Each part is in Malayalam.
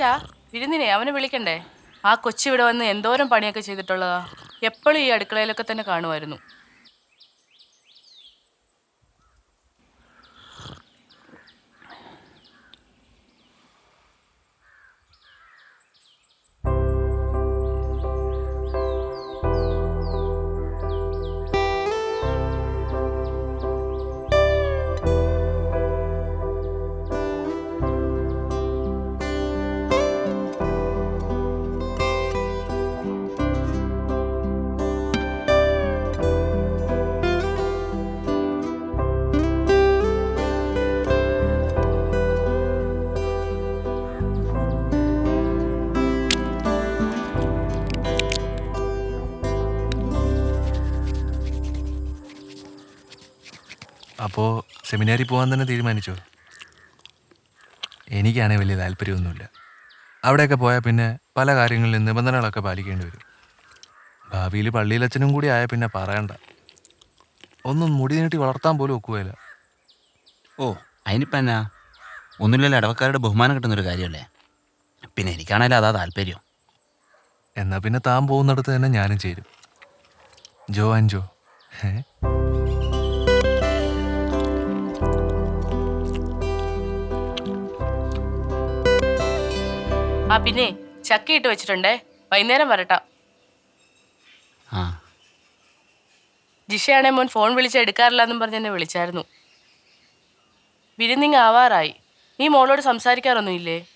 ജോണിച്ചാ വിരുന്നിനെ അവനെ വിളിക്കണ്ടേ? ആ കൊച്ചു ഇവിടെ വന്ന് എന്തോരം പണിയൊക്കെ ചെയ്തിട്ടുള്ളതാ. എപ്പോഴും ഈ അടുക്കളയിലൊക്കെ തന്നെ കാണുമായിരുന്നു. സെമിനാരിൽ പോകാൻ തന്നെ തീരുമാനിച്ചോ? എനിക്കാണെങ്കിൽ വലിയ താല്പര്യമൊന്നുമില്ല. അവിടെയൊക്കെ പോയാൽ പിന്നെ പല കാര്യങ്ങളിലും നിബന്ധനകളൊക്കെ പാലിക്കേണ്ടി വരും. ഭാവിയിൽ പള്ളിയിലച്ഛനും കൂടി ആയാൽ പിന്നെ പറയണ്ട. ഒന്നും മുടി നീട്ടി വളർത്താൻ പോലും ഒക്കുകയില്ല ഓ അതിനിപ്പം എന്നാ? ഒന്നുമില്ലല്ലോ ഇടവക്കാരുടെ ബഹുമാനം കിട്ടുന്നൊരു കാര്യമല്ലേ? പിന്നെ എനിക്കാണേലും അതാ താല്പര്യം. എന്നാൽ പിന്നെ താൻ പോകുന്നിടത്ത് തന്നെ ഞാനും ചേരും. Joe and Joe. ഏ ആ പിന്നെ ചക്കയിട്ട് വെച്ചിട്ടുണ്ടേ. വൈകുന്നേരം വരട്ടാ. ആ. ജിഷയാണെ മോൻ ഫോൺ വിളിച്ച് എടുക്കാറില്ല എന്നും പറഞ്ഞ് എന്നെ വിളിച്ചായിരുന്നു. വിരുന്നിങ് ആവാറായി. നീ മോളോട് സംസാരിക്കാറൊന്നുമില്ലേ?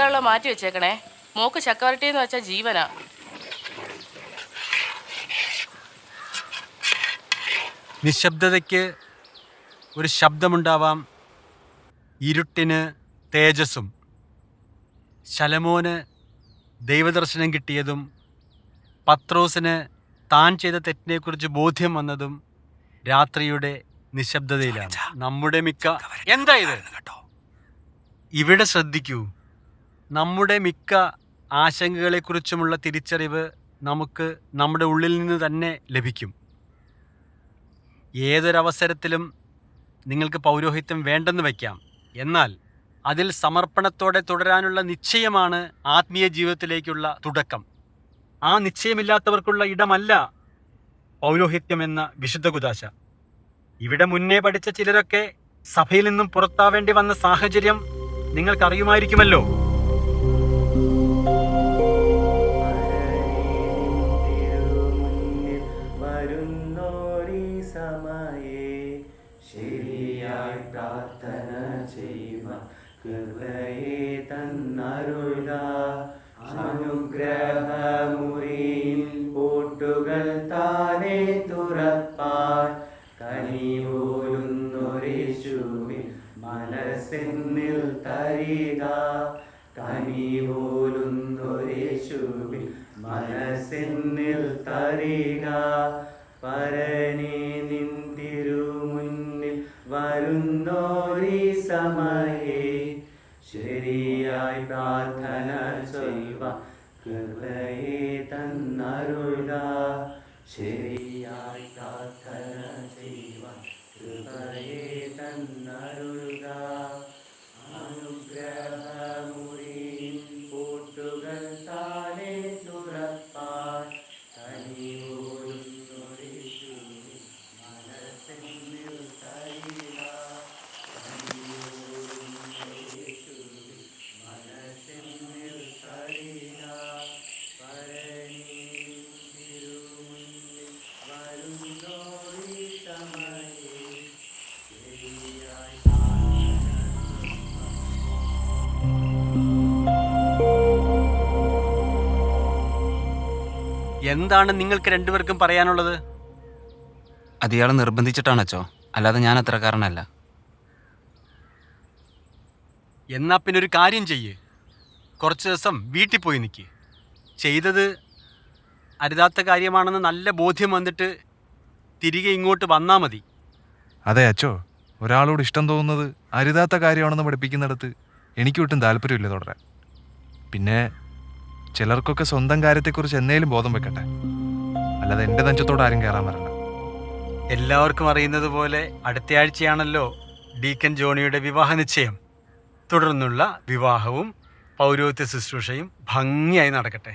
കൊടുക്കാനുള്ള മാറ്റി വെച്ചേക്കണേ. മോക്ക് ചക്കവരട്ടി എന്ന് വെച്ചാൽ ജീവനാ. നിശബ്ദതയ്ക്ക് ഒരു ശബ്ദമുണ്ടാവാം. ഇരുട്ടിന് തേജസ്സും. ശലമോന് ദൈവദർശനം കിട്ടിയതും പത്രോസിന് താൻ ചെയ്ത തെറ്റിനെക്കുറിച്ച് ബോധ്യം വന്നതും രാത്രിയുടെ നിശബ്ദതയിലാണ്. നമ്മുടെ മിക്ക എന്താ ഇത്? ഇവിടെ ശ്രദ്ധിക്കൂ. നമ്മുടെ മിക്ക ആശങ്കകളെക്കുറിച്ചുമുള്ള തിരിച്ചറിവ് നമുക്ക് നമ്മുടെ ഉള്ളിൽ നിന്ന് തന്നെ ലഭിക്കും. ഏതൊരവസരത്തിലും നിങ്ങൾക്ക് പൗരോഹിത്യം വേണ്ടെന്ന് വയ്ക്കാം. എന്നാൽ അതിൽ സമർപ്പണത്തോടെ തുടരാനുള്ള നിശ്ചയമാണ് ആത്മീയ ജീവിതത്തിലേക്കുള്ള തുടക്കം. ആ നിശ്ചയമില്ലാത്തവർക്കുള്ള ഇടമല്ല പൗരോഹിത്യം എന്ന വിശുദ്ധ കുദാശ. ഇവിടെ മുന്നേ പഠിച്ച ചിലരൊക്കെ സഭയിൽ നിന്നും പുറത്താവേണ്ടി വന്ന സാഹചര്യം നിങ്ങൾക്കറിയുമായിരിക്കുമല്ലോ. പ്രാർത്ഥന ചെയ്യുക. കൃപയെ തന്നരുൾക ശരിയായി പ്രാർത്ഥന ചെയ്യുക. കൃപയെ തന്നരുൾക എന്താണ് നിങ്ങൾക്ക് രണ്ടുപേർക്കും പറയാനുള്ളത്? അത് ഇയാൾ നിർബന്ധിച്ചിട്ടാണ് അച്ചോ. അല്ലാതെ ഞാൻ കാരണമല്ല. എന്നാ പിന്നെ ഒരു കാര്യം ചെയ്യ്. കുറച്ച് ദിവസം വീട്ടിൽ പോയി നിൽക്ക് ചെയ്തത് അരുതാത്ത കാര്യമാണെന്ന് നല്ല ബോധ്യം വന്നിട്ട് തിരികെ ഇങ്ങോട്ട് വന്നാൽ മതി. അതെ അച്ചോ. ഒരാളോട് ഇഷ്ടം തോന്നുന്നത് അരുതാത്ത കാര്യമാണെന്ന് പഠിപ്പിക്കുന്നിടത്ത് എനിക്ക് ഒട്ടും താല്പര്യമില്ല തുടരാൻ. പിന്നെ ചിലർക്കൊക്കെ സ്വന്തം കാര്യത്തെക്കുറിച്ച് എന്നേലും ബോധം വെക്കട്ടെ. അല്ലാതെ എന്റെ നെഞ്ചത്തോട് ആരും കയറാൻ വരണ്ട. എല്ലാവർക്കും അറിയുന്നത് പോലെ അടുത്തയാഴ്ചയാണല്ലോ ഡീക്കൻ ജോണിയുടെ വിവാഹ നിശ്ചയം തുടർന്നുള്ള വിവാഹവും പൗരോഹിത്യ ശുശ്രൂഷയും ഭംഗിയായി നടക്കട്ടെ.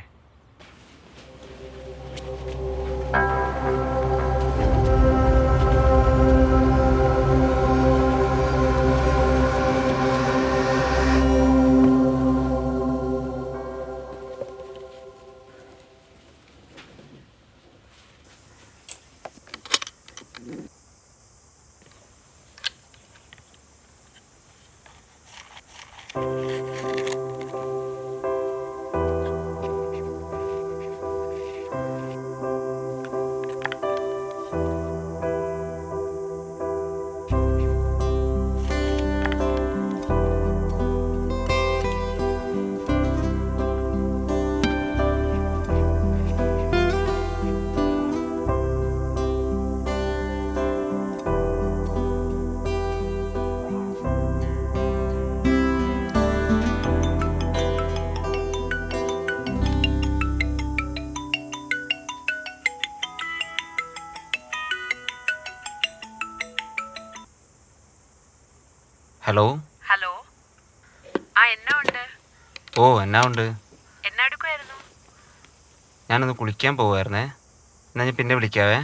ഹലോ? ഹലോ? ആ എന്നാ ഉണ്ട്? ഓ എന്നാ ഉണ്ട്? എന്നാ എടുക്കുമായിരുന്നു ഞാനൊന്ന് കുളിക്കാൻ പോവായിരുന്നേ. എന്നാ ഞാൻ പിന്നെ വിളിക്കാവേ?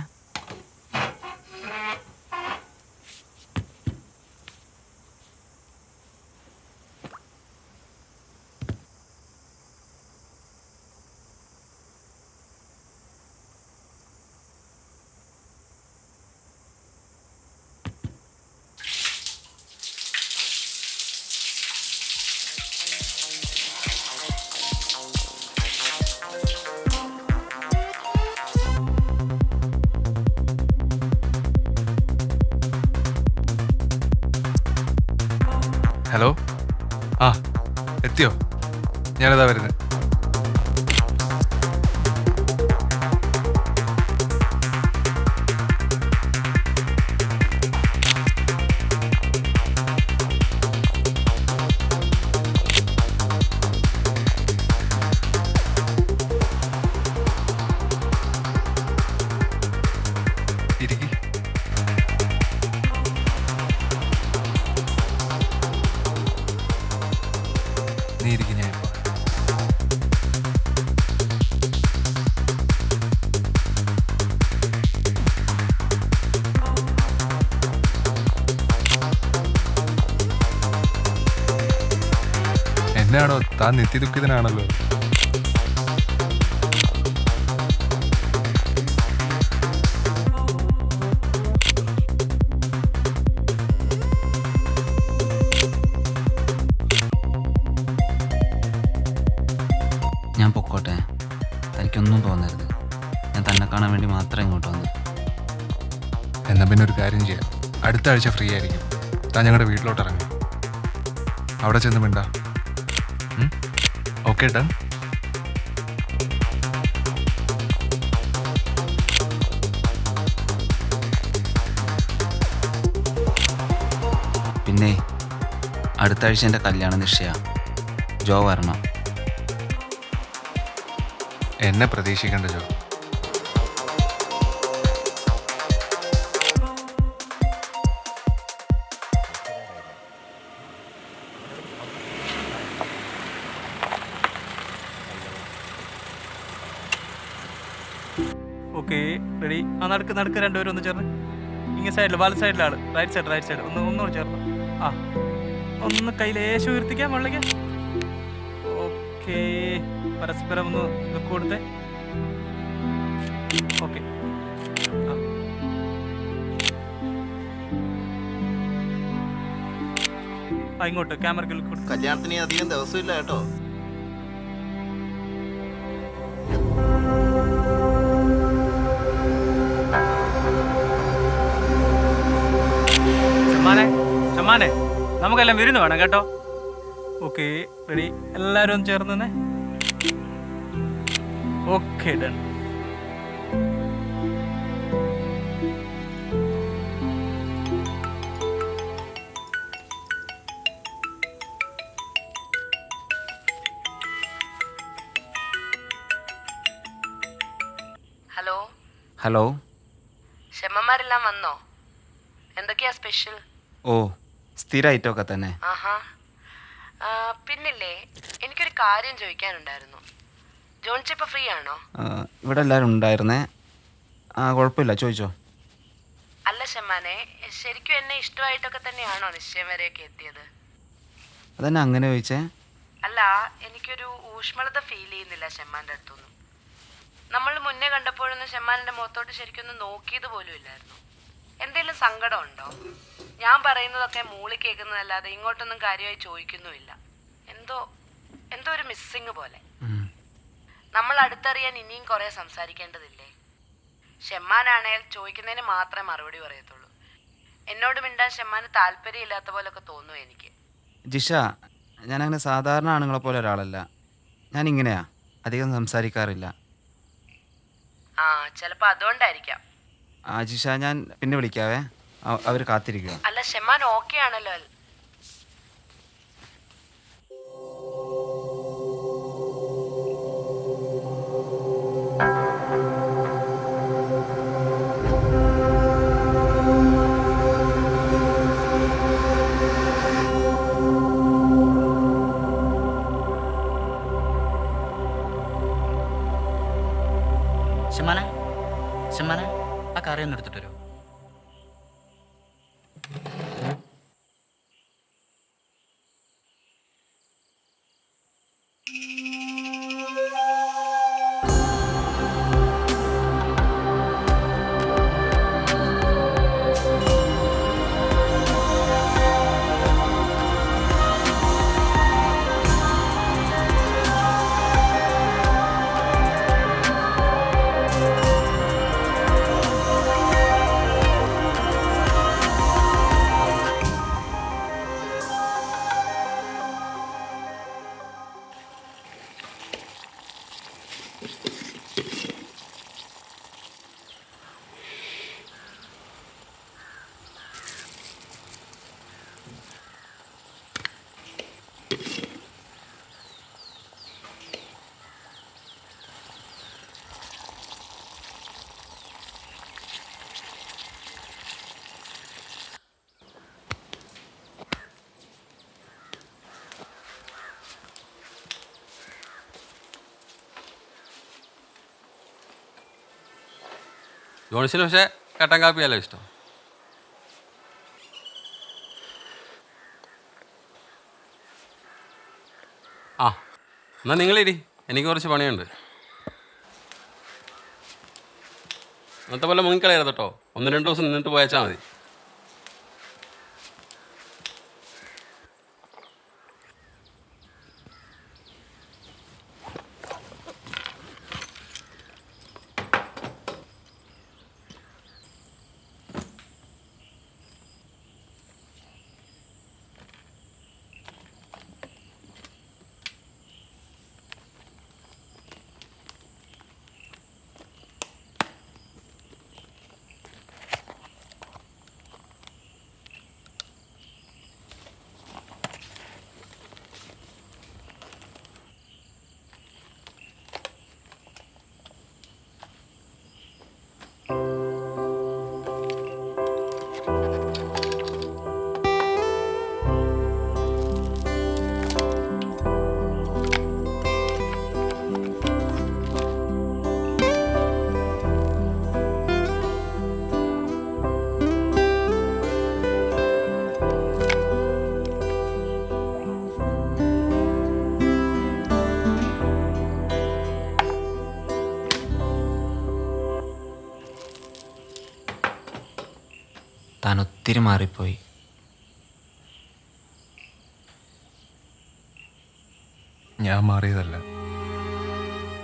എത്തിയോ ഞാനിതാ വരുന്നത് നീ ഞാൻ. എന്നാണോ താൻ നിത്യദുഃഖിതനാണല്ലോ ആഴ്ച ഫ്രീ ആയിരിക്കും. താൻ ഞങ്ങളുടെ വീട്ടിലോട്ട് ഇറങ്ങും അവിടെ ചെന്ന് മിണ്ട. ഓക്കെ ഡൺ പിന്നെ അടുത്ത ആഴ്ച എന്റെ കല്യാണ നിശ്ചയ. ജോ വരണം. എന്നെ പ്രതീക്ഷിക്കേണ്ട ജോ. നടക്ക് നടക്ക് രണ്ടുപേരും ഒന്ന് ചേർന്ന്. ഇങ്ങനെ സൈഡിൽ വല സൈഡിലാണ് റൈറ്റ് സൈഡ് റൈറ്റ് സൈഡ് ഒന്ന് ഒന്ന് ചേർന്ന്. ആ. ഒന്ന് കയ്യിൽ ലേശം ഉയർത്തിക്കാം വെള്ളയ്ക്ക് ഓക്കെ പരസ്പരം ഒന്ന് ലുക്ക് കൊടുത്തേ. ഓക്കെ ആ. ഇങ്ങോട്ട്. കൊടുത്തു കല്യാണത്തിന് അധികം ദിവസമില്ല കേട്ടോ. ഷമ്മാനെ നമുക്കെല്ലാം വിരുന്ന് വേണം കേട്ടോ? ഓക്കെ റെഡി എല്ലാവരും ഒന്ന് ചേർന്ന് തന്നെ ഓക്കെ ഡൺ ഹലോ ഹലോ ക്ഷമന്മാരെല്ലാം വന്നോ? എന്തൊക്കെയാ സ്പെഷ്യൽ ഓ സ്ഥിര ഐറ്റമൊക്കെ തന്നെ ആഹാ. ആ, പിന്നില്ലേ എനിക്കൊരു കാര്യം ചോദിക്കാനുണ്ടായിരുന്നു. ജോൺച്ചി ഇപ്പൊ ഫ്രീ ആണോ ആ, ഇവിടെ എല്ലാവരും ഉണ്ടായിരുന്നേ. ആ കുഴപ്പമില്ല ചോദിച്ചോ. അല്ല ഷമ്മാനെ ശരിക്കും എന്നെ ഇഷ്ടമായിട്ടൊക്കെ തന്നെയാണോ നിശ്ചയം വരെയൊക്കെ എത്തിയത്? അതന്നെ അങ്ങനെ ചോദിച്ചേ? അല്ല എനിക്കൊരു ഊഷ്മളത ഫീൽ ചെയ്യുന്നില്ല ഷമ്മാന്റെ അടുത്തൊന്നും. നമ്മൾ മുന്നേ കണ്ടപ്പോഴൊന്നും ഷമ്മാന്റെ മുഖത്തോട്ട് ശരിക്കൊന്നും നോക്കിയത് പോലും ഇല്ലായിരുന്നു. എന്തെങ്കിലും സങ്കടമുണ്ടോ? ഞാൻ പറയുന്നതൊക്കെ മൂളി കേൾക്കുന്നതല്ലാതെ ഇങ്ങോട്ടൊന്നും കാര്യമായി ചോദിക്കുന്നുമില്ല. എന്തോ എന്തോ ഒരു മിസ്സിങ് പോലെ. നമ്മൾ അടുത്തറിയാൻ ഇനിയും കുറെ സംസാരിക്കേണ്ടതില്ലേ? ഷെമ്മാനാണേൽ ചോദിക്കുന്നതിന് മാത്രമേ മറുപടി പറയത്തുള്ളൂ. എന്നോട് മിണ്ടാൻ ഷെമ്മാന് താല്പര്യമില്ലാത്ത പോലൊക്കെ തോന്നുന്നു എനിക്ക്. ജിഷ ഞാൻ അങ്ങനെ സാധാരണ ആണുങ്ങളെ പോലെ ഒരാളല്ല. ഞാൻ ഇങ്ങനെയാ അധികം സംസാരിക്കാറില്ല. ആ ചിലപ്പോൾ അതുകൊണ്ടായിരിക്കാം. ആ ജിഷ ഞാൻ പിന്നെ വിളിക്കാവേ. അവർ കാത്തിരിക്കുക അല്ല ഷെമാൻ ഓക്കെ ആണല്ലോ. ജോൺസിന് പക്ഷേ കട്ടൻ കാപ്പിയല്ല ഇഷ്ടം? ആ എന്നാൽ നിങ്ങളിരി എനിക്ക് കുറച്ച് പണിയുണ്ട്. അന്നത്തെ പോലെ മുങ്ങിക്കളയരുത് കേട്ടോ. ഒന്ന് രണ്ട് ദിവസം നിന്നിട്ട് പോയച്ചാൽ മതി. ഒത്തിരി മാറിപ്പോയി. ഞാൻ മാറിയതല്ല.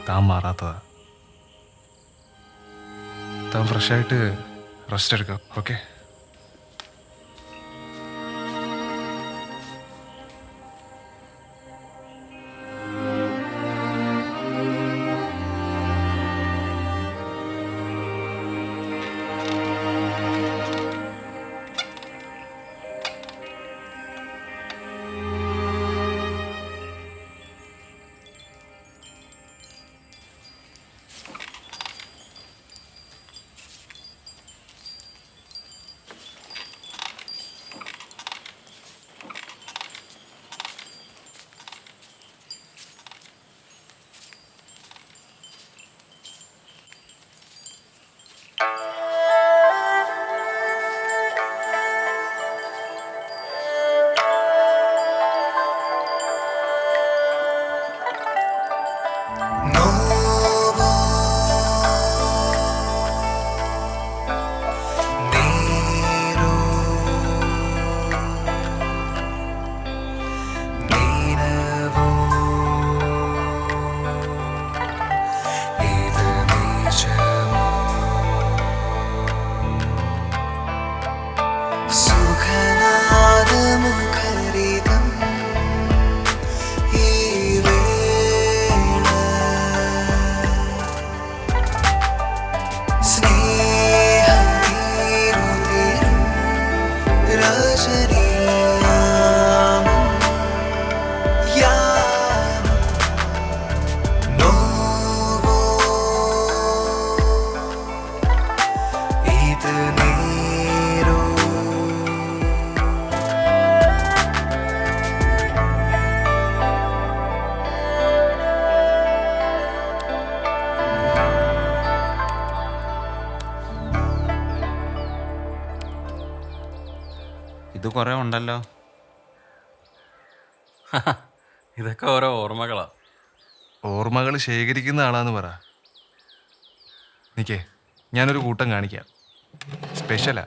താൻ മാറാത്തതാ. താൻ ഫ്രഷായിട്ട് റെസ്റ്റ് എടുക്കാം ഓക്കെ? കുറേ ഉണ്ടല്ലോ. ഇതൊക്കെ ഓരോ ഓർമ്മകളാ. ഓർമ്മകൾ ശേഖരിക്കുന്ന ആളാന്ന് പറ. നിക്കേ ഞാനൊരു കൂട്ടം കാണിക്കാം. സ്പെഷ്യലാ.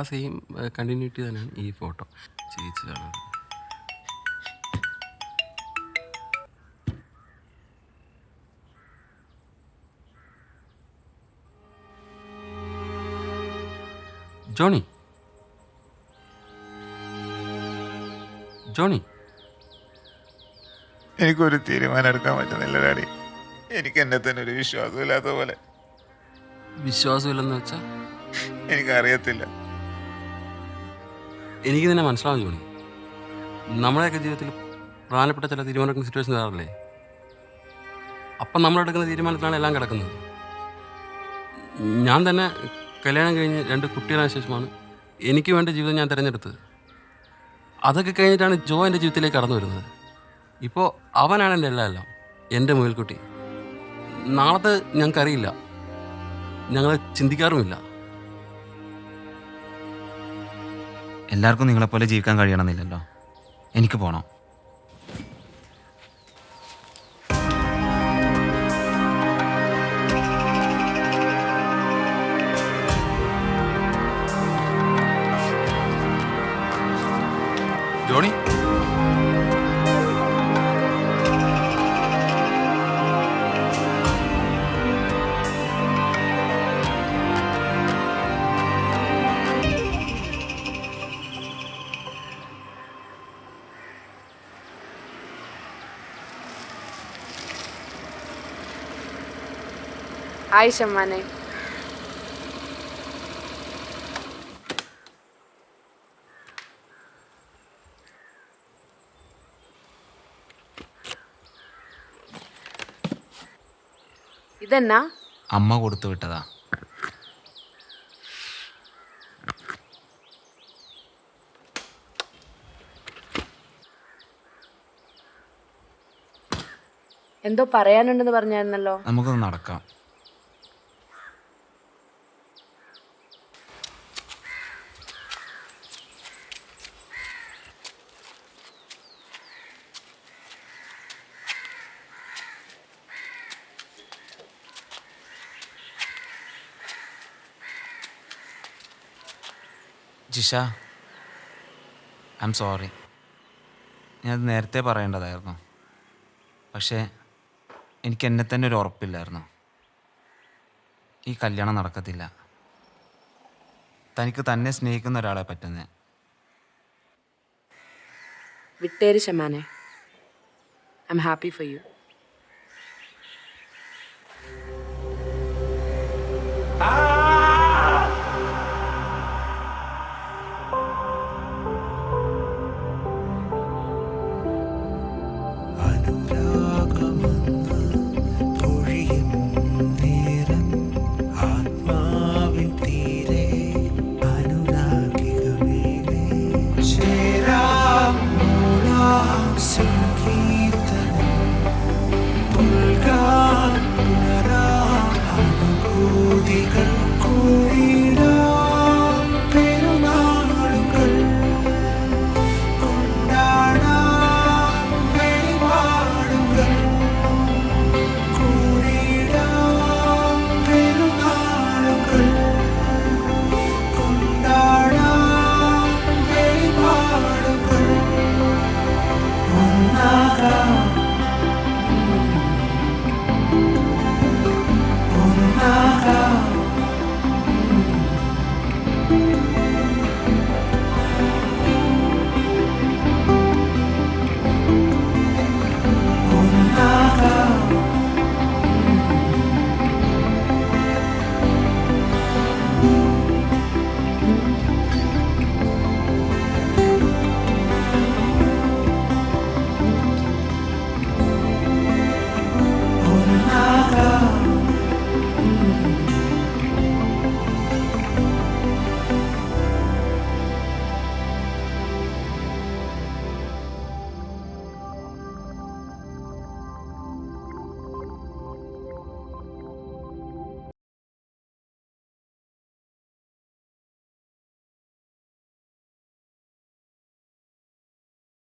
ആ സെയിം കണ്ടിന്യൂറ്റി തന്നെയാണ് ഈ ഫോട്ടോ. ചേച്ചി കാണുന്നത് ജോണി. ജോണി. എനിക്കൊരു തീരുമാനം എടുക്കാൻ പറ്റുന്നില്ല ഡാഡി. എനിക്ക് എന്നെ തന്നെ ഒരു വിശ്വാസമില്ലാത്ത പോലെ. വിശ്വാസമില്ലെന്ന് വെച്ചാൽ എനിക്കറിയത്തില്ല. എനിക്ക് തന്നെ മനസ്സിലാവും ജോണി. നമ്മുടെയൊക്കെ ജീവിതത്തിൽ പ്രധാനപ്പെട്ട ചില തീരുമാനമെടുക്കുന്ന സിറ്റുവേഷൻ വരാറില്ലേ അപ്പം നമ്മളെടുക്കുന്ന തീരുമാനത്തിലാണ് എല്ലാം കിടക്കുന്നത്. ഞാൻ തന്നെ കല്യാണം കഴിഞ്ഞ് രണ്ട് കുട്ടികളായ ശേഷമാണ് എനിക്ക് വേണ്ട ജീവിതം ഞാൻ തിരഞ്ഞെടുത്തത്. അതൊക്കെ കഴിഞ്ഞിട്ടാണ് ജോ എന്റെ ജീവിതത്തിലേക്ക് കടന്നു വരുന്നത്. ഇപ്പോൾ അവനാണ് എന്റെ എല്ലാം എല്ലാം. എന്റെ മുയൽക്കുട്ടി. നാളത്തെ ഞങ്ങൾക്കറിയില്ല. ഞങ്ങൾ ചിന്തിക്കാറുമില്ല. എല്ലാവർക്കും നിങ്ങളെപ്പോലെ ജീവിക്കാൻ കഴിയണമെന്നില്ലല്ലോ. എനിക്ക് പോകണം ജോണി? ഹായ് ഷമ്മാനെ ഇതെന്നാ? അമ്മ കൊടുത്തു വിട്ടതാ. എന്തോ പറയാനുണ്ടെന്ന് പറഞ്ഞായിരുന്നല്ലോ. നമുക്കൊന്ന് നടക്കാം. ജിഷ ഐ എം സോറി ഞാനത് നേരത്തെ പറയേണ്ടതായിരുന്നു. പക്ഷേ എനിക്ക് എന്നെ തന്നെ ഒരു ഉറപ്പില്ലായിരുന്നു. ഈ കല്യാണം നടക്കത്തില്ല. തനിക്ക് തന്നെ സ്നേഹിക്കുന്ന ഒരാളെ പറ്റുന്നേ. വിട്ടേര് ശമാനെ. I am happy for you അനുരാഗമെന്ന്